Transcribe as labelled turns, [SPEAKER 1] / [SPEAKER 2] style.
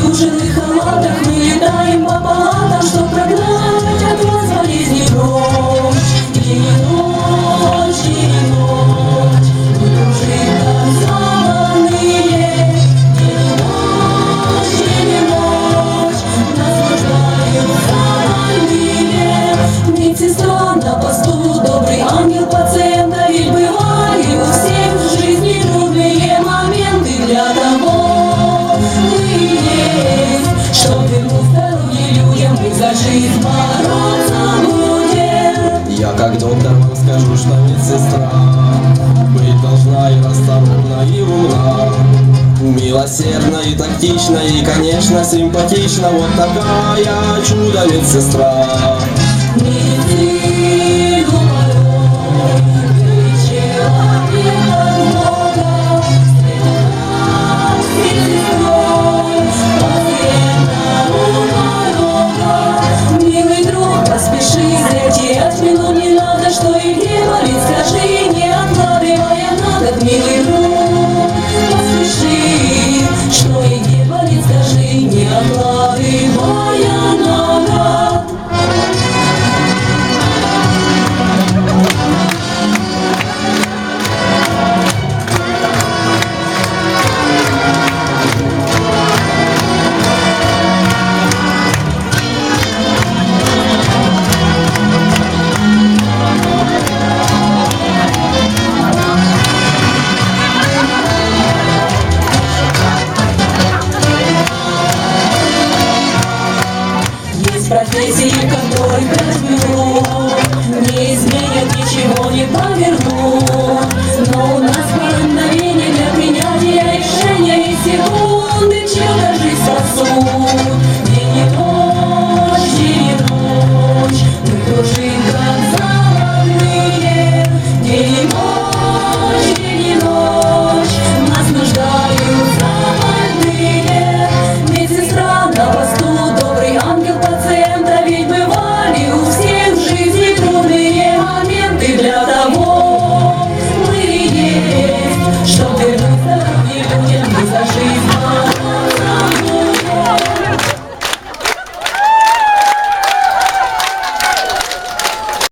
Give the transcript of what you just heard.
[SPEAKER 1] дюжинных халатах Мы летаем по палатам, чтоб прогнать от вас болезни прочь День и ночь, день и ночь. Мы уже как Медсестра на посту, добрый ангел жизнь бороться будем.
[SPEAKER 2] Я как доктор вам скажу, что медсестра Быть должна и расторопна, и умна. Милосердна и тактична, и, конечно, симпатична. Вот такая чудо медсестра
[SPEAKER 1] Медицину скажи, Косилька мой промело, не изменят ничего, не поверну, но у нас